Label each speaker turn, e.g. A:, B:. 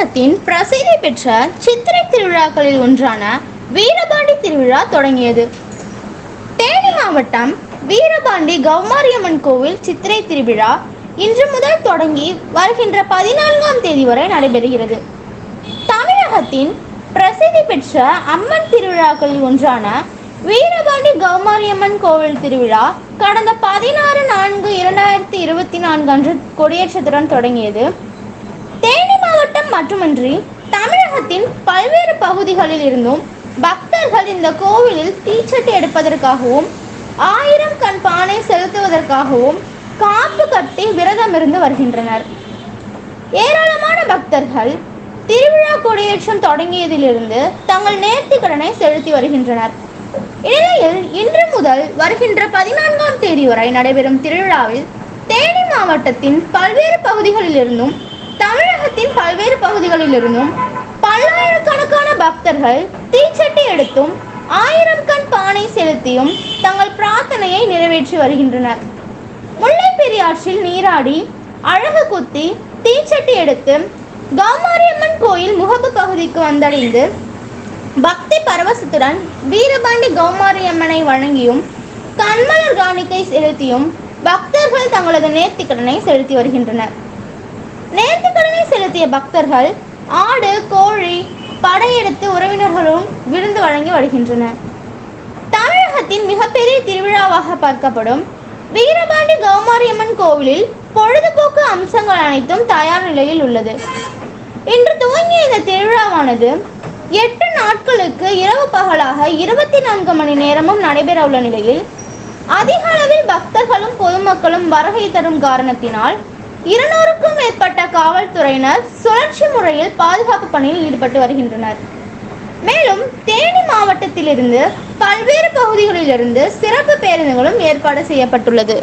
A: தமிழகத்தின் பிரசித்தி பெற்ற சித்திரை திருவிழாக்களில் ஒன்றான வீரபாண்டி திருவிழா தொடங்கியது. தேனி மாவட்டம் வீரபாண்டி கௌமாரியம்மன் கோவில் சித்திரை திருவிழா இன்று முதல் தொடங்கி வருகின்ற பதினான்காம் தேதி வரை நடைபெறுகிறது. தமிழகத்தின் பிரசித்தி பெற்ற அம்மன் திருவிழாக்களில் ஒன்றான வீரபாண்டி கௌமாரியம்மன் கோவில் திருவிழா கடந்த பதினாறு நான்கு இரண்டாயிரத்தி இருபத்தி நான்கு அன்று கொடியேற்றத்துடன் தொடங்கியது. மட்டுமன்றி தமிழகத்தின் பல்வேறு பகுதிகளில் இருந்தும் பக்தர்கள் இந்த கோவிலில் தீச்சட்டி எடுப்பதற்காகவும் ஆயிரம் கண் பானை செலுத்துவதற்காகவும் காப்பு கட்டி விரதம் இருந்து வருகின்றனர். ஏராளமான பக்தர்கள் திருவிழா கொடியேற்றம் தொடங்கியதிலிருந்து தங்கள் நேர்த்திக்கடனை செலுத்தி வருகின்றனர். இந்நிலையில் இன்று முதல் வருகின்ற பதினான்காம் தேதி வரை நடைபெறும் திருவிழாவில் தேனி மாவட்டத்தின் பல்வேறு பகுதிகளிலிருந்தும் தமிழகத்தின் பல்வேறு பகுதிகளிலிருந்தும் பல்லாயிரக்கணக்கான பக்தர்கள் தீச்சட்டி எடுத்தும் ஆயிரம் கண் பானை செலுத்தியும் தங்கள் பிரார்த்தனையை நிறைவேற்றி வருகின்றனர். முல்லை பெரியாற்றில் நீராடி அழகு குத்தி தீச்சட்டி எடுத்து கௌமாரியம்மன் கோயில் முகப்பு பகுதிக்கு வந்தடைந்து பக்தி பரவசத்துடன் வீரபாண்டி கௌமாரியம்மனை வழங்கியும் கண்மலர் காணிக்கை செலுத்தியும் பக்தர்கள் தங்களது நேர்த்திக்கடனை செலுத்தி வருகின்றனர். நேர்த்திக்கடனை செலுத்திய பக்தர்கள் ஆடு கோழி படையெடுத்து உறவினர்களும் விருந்து வழங்கி வருகின்றனர் தமிழகத்தின் மிகப்பெரிய திருவிழாவாக பார்க்கப்படும் வீரபாண்டி கௌமாரியம்மன் கோவிலில் பொழுதுபோக்கு அம்சங்கள் அனைத்தும் தயார் நிலையில் உள்ளது. இன்று துவங்கிய இந்த திருவிழாவானது எட்டு நாட்களுக்கு இரவு பகலாக இருபத்தி நான்கு மணி நேரமும் நடைபெற உள்ள நிலையில் அதிக அளவில் பக்தர்களும் பொதுமக்களும் வருகை தரும் காரணத்தினால் இருநூறுக்கும் மேற்பட்ட காவல்துறையினர் சுழற்சி முறையில் பாதுகாப்பு பணியில் ஈடுபட்டு வருகின்றனர். மேலும் தேனி மாவட்டத்திலிருந்து பல்வேறு பகுதிகளிலிருந்து சிறப்பு பேருந்துகளும் ஏற்பாடு செய்யப்பட்டுள்ளது.